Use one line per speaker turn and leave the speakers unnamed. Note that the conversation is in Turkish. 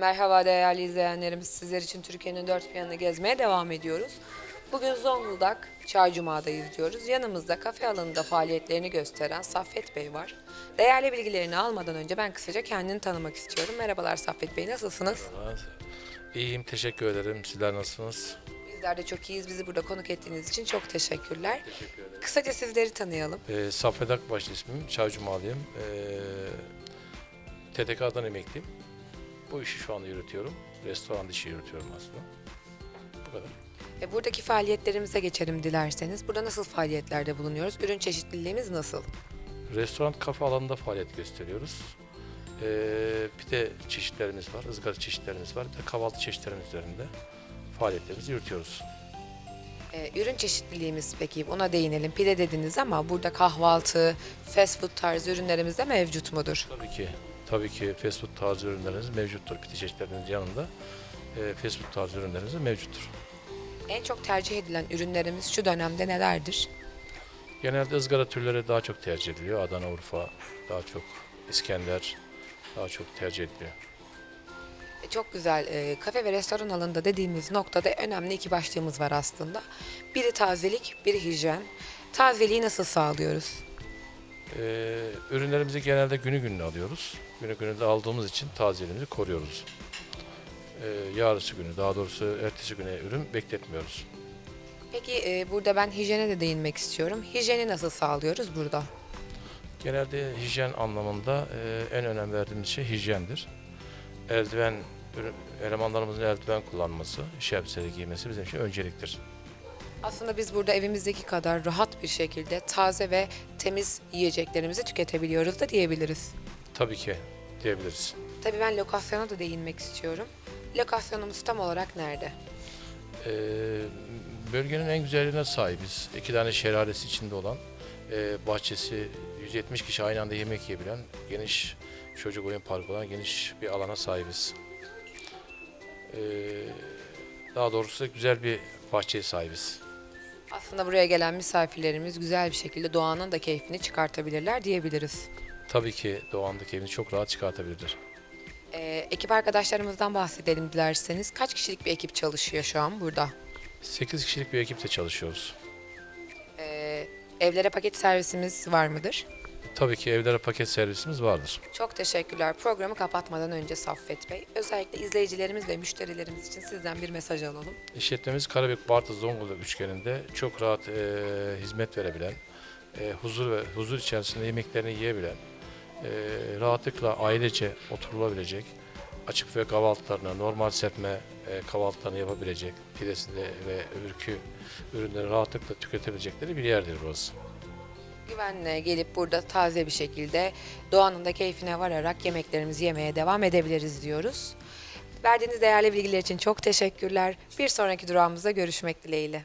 Merhaba değerli izleyenlerimiz. Sizler için Türkiye'nin dört bir yanını gezmeye devam ediyoruz. Bugün Zonguldak Çaycuma'dayız diyoruz. Yanımızda kafe alanında faaliyetlerini gösteren Saffet Bey var. Değerli bilgilerini almadan önce ben kısaca kendini tanımak istiyorum. Merhabalar Saffet Bey, nasılsınız?
İyiyim, teşekkür ederim. Sizler nasılsınız?
Bizler de çok iyiyiz. Bizi burada konuk ettiğiniz için çok teşekkürler. Kısaca sizleri tanıyalım.
Ee, Saffet Akbaş ismim, Çaycumalıyım. Ee, TTK'dan emekliyim. Bu işi şu anda yürütüyorum. Restoran işi yürütüyorum aslında. Bu kadar.
E, buradaki faaliyetlerimize geçelim dilerseniz. Burada nasıl faaliyetlerde bulunuyoruz? Ürün çeşitliliğimiz nasıl?
Restoran, kafe alanında faaliyet gösteriyoruz. Ee, pide çeşitlerimiz var, ızgara çeşitlerimiz var. Bir de kahvaltı çeşitlerimiz üzerinde faaliyetlerimizi yürütüyoruz.
E, ürün çeşitliliğimiz peki ona değinelim. Pide dediniz ama burada kahvaltı, fast food tarzı ürünlerimiz de mevcut mudur?
Tabii ki, tabii ki fast food tarzı ürünlerimiz mevcuttur. Pide çeşitlerinin yanında e, fast food tarzı ürünlerimiz de mevcuttur.
En çok tercih edilen ürünlerimiz şu dönemde nelerdir?
Genelde ızgara türleri daha çok tercih ediliyor. Adana, Urfa daha çok, İskender daha çok tercih ediliyor.
E, çok güzel. e, kafe ve restoran alanında dediğimiz noktada önemli iki başlığımız var aslında. Biri tazelik, biri hijyen. Tazeliği nasıl sağlıyoruz?
Ee, ürünlerimizi genelde günü gününe alıyoruz. Günü gününe aldığımız için tazeliğimizi koruyoruz. Ee, yarısı günü, daha doğrusu ertesi güne ürün bekletmiyoruz.
Peki e, burada ben hijyene de değinmek istiyorum. Hijyeni nasıl sağlıyoruz burada?
Genelde hijyen anlamında e, en önem verdiğimiz şey hijyendir. Eldiven, elemanlarımızın eldiven kullanması, şemsiye giymesi bizim için önceliktir.
Aslında biz burada evimizdeki kadar rahat bir şekilde taze ve temiz yiyeceklerimizi tüketebiliyoruz da diyebiliriz.
Tabii ki diyebiliriz.
Tabii ben lokasyona da değinmek istiyorum. Lokasyonumuz tam olarak nerede?
Ee, bölgenin en güzelliğine sahibiz. İki tane şelalesi içinde olan, e, bahçesi 170 kişi aynı anda yemek yiyebilen, geniş çocuk oyun parkı olan geniş bir alana sahibiz. Ee, daha doğrusu güzel bir bahçeye sahibiz.
Aslında buraya gelen misafirlerimiz güzel bir şekilde doğanın da keyfini çıkartabilirler diyebiliriz.
Tabii ki doğandaki evini çok rahat çıkartabilirdir.
Ee, ekip arkadaşlarımızdan bahsedelim dilerseniz. Kaç kişilik bir ekip çalışıyor şu an burada?
8 kişilik bir ekiple çalışıyoruz.
Ee, evlere paket servisimiz var mıdır?
Tabii ki evlere paket servisimiz vardır.
Çok teşekkürler. Programı kapatmadan önce Saffet Bey, özellikle izleyicilerimiz ve müşterilerimiz için sizden bir mesaj alalım.
İşletmemiz Karabük Bartı Zonguldak üçgeninde çok rahat e, hizmet verebilen, e, huzur ve huzur içerisinde yemeklerini yiyebilen, e, rahatlıkla ailece oturulabilecek, açık ve kahvaltılarını, normal serpme e, kahvaltılarını yapabilecek, pidesini ve öbürkü ürünleri rahatlıkla tüketebilecekleri bir yerdir burası.
Güvenle gelip burada taze bir şekilde doğanın da keyfine vararak yemeklerimizi yemeye devam edebiliriz diyoruz. Verdiğiniz değerli bilgiler için çok teşekkürler. Bir sonraki durağımızda görüşmek dileğiyle.